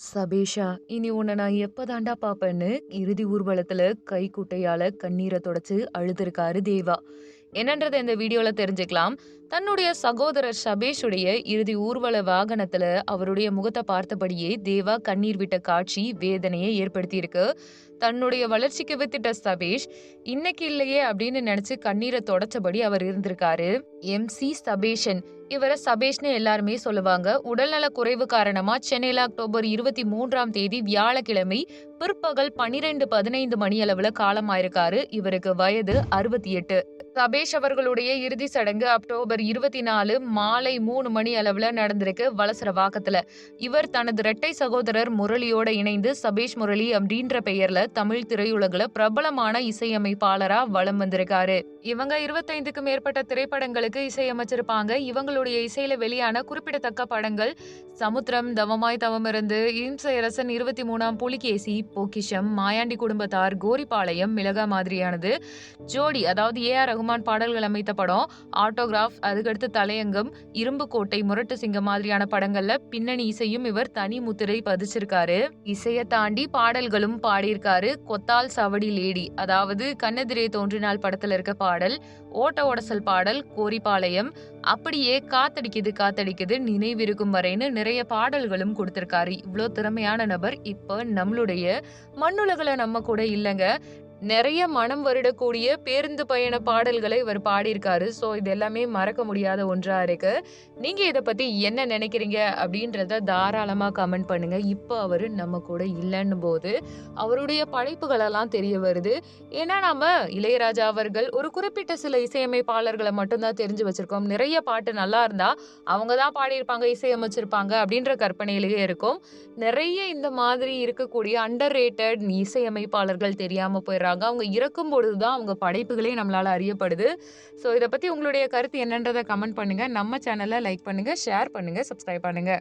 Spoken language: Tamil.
சபேஷா இனி உன்னை நான் எப்பதாண்டா பாப்பேன்னு இறுதி ஊர்வலத்துல கைக்குட்டையால கண்ணீரை தொடச்சு அழுதுருக்காரு தேவா. என்னன்றதை இந்த வீடியோவில் தெரிஞ்சுக்கலாம். தன்னுடைய சகோதரர் சபேஷுடைய இறுதி ஊர்வல வாகனத்துல அவருடைய முகத்தை பார்த்தபடியே தேவா கண்ணீர் விட்ட காட்சி வேதனையை ஏற்படுத்தியிருக்கு. தன்னுடைய வளர்ச்சிக்கு வித்திட்ட சபேஷ் இன்னைக்கு இல்லையே அப்படின்னு நினைச்சு கண்ணீரை தொடச்சபடி அவர் இருந்திருக்காரு. எம். சி. சபேஷன் இவரை சபேஷ்னு எல்லாருமே சொல்லுவாங்க. உடல்நல குறைவு காரணமா சென்னையில அக்டோபர் இருபத்தி மூன்றாம் தேதி வியாழக்கிழமை பிற்பகல் பனிரெண்டு பதினைந்து மணி அளவுல காலமாயிருக்காரு. இவருக்கு வயது அறுபத்தி எட்டு. சபேஷ் அவர்களுடைய இறுதி சடங்கு அக்டோபர் இருபத்தி நாலு மாலை மூணு மணி அளவுல நடந்திருக்கு வலசர வாக்கத்துல. இவர் தனது இரட்டை சகோதரர் முரளியோட இணைந்து சபேஷ் முரளி அப்படின்ற பெயர்ல தமிழ் திரையுலகில் பிரபலமான இசையமைப்பாளரா வலம் வந்திருக்காரு. இவங்க இருபத்தைந்துக்கும் மேற்பட்ட திரைப்படங்களுக்கு இசையமைச்சிருப்பாங்க. இவங்களுடைய இசையில வெளியான குறிப்பிடத்தக்க படங்கள் சமுத்திரம் தவமாய் தவமிருந்து இம்சையரசன் இருபத்தி மூணாம் புலிகேசி பொக்கிஷம் மாயாண்டி குடும்பத்தார் கோரிப்பாளையம் மிளகா மாதிரியானது ஜோடி அதாவது ஏஆர் ரகுமான் பாடல்கள் அமைத்த படம் ஆட்டோகிராஃப் அதுக்கடுத்து தலையங்கம் இரும்பு கோட்டை முரட்டு சிங்கம் மாதிரியான படங்கள்ல பின்னணி இசையும் இவர் தனி முத்திரை பதிச்சிருக்காரு. இசையை தாண்டி பாடல்களும் பாடியிருக்காரு கொத்தால் சவடி லேடி. அதாவது கண்ணெதிரே தோன்றினால் படத்துல இருக்க பாடல் ஓட்ட ஓடசல் பாடல் கோரிப்பாளையம் அப்படியே காத்தடிக்குது காத்தடிக்குது நினைவிருக்கும் வரைன்னு நிறைய பாடல்களும் கொடுத்திருக்காரு. இவ்வளோ திறமையான நபர் இப்போ நம்மளுடைய மண்ணுலகில் நம்ம கூட இல்லைங்க. நிறைய மனம் வருடக்கூடிய பேருந்து பயண பாடல்களை இவர் பாடியிருக்காரு. ஸோ இது எல்லாமே மறக்க முடியாத ஒன்றாக இருக்கு. நீங்கள் இதை பற்றி என்ன நினைக்கிறீங்க அப்படின்றத தாராளமாக கமெண்ட் பண்ணுங்க. இப்போ அவர் நம்ம கூட இல்லைன்னு போது அவருடைய படைப்புகளெல்லாம் தெரிய வருது. ஏன்னா நம்ம இளையராஜா அவர்கள் ஒரு குறிப்பிட்ட சில இசையமைப்பாளர்களை மட்டும்தான் தெரிஞ்சு வச்சிருக்கோம். நிறைய பாட்டு நல்லா இருந்தா அவங்க தான் பாடியிருப்பாங்க இசையமைச்சிருப்பாங்க அப்படின்ற கற்பனையிலேயே இருக்கும். நிறைய இந்த மாதிரி இருக்கக்கூடிய அண்டர் ரேட்டட் இசையமைப்பாளர்கள் தெரியாமல் போயிடுறாங்க. அவங்க இறக்கும் பொழுது தான் அவங்க படைப்புகளே நம்மளால் அறியப்படுது. ஸோ இதை பற்றி உங்களுடைய கருத்து என்னன்றதை கமெண்ட் பண்ணுங்கள் நம்ம சேனலை லைக் பண்ணுங்கள் ஷேர் பண்ணுங்கள் சப்ஸ்கிரைப் பண்ணுங்கள்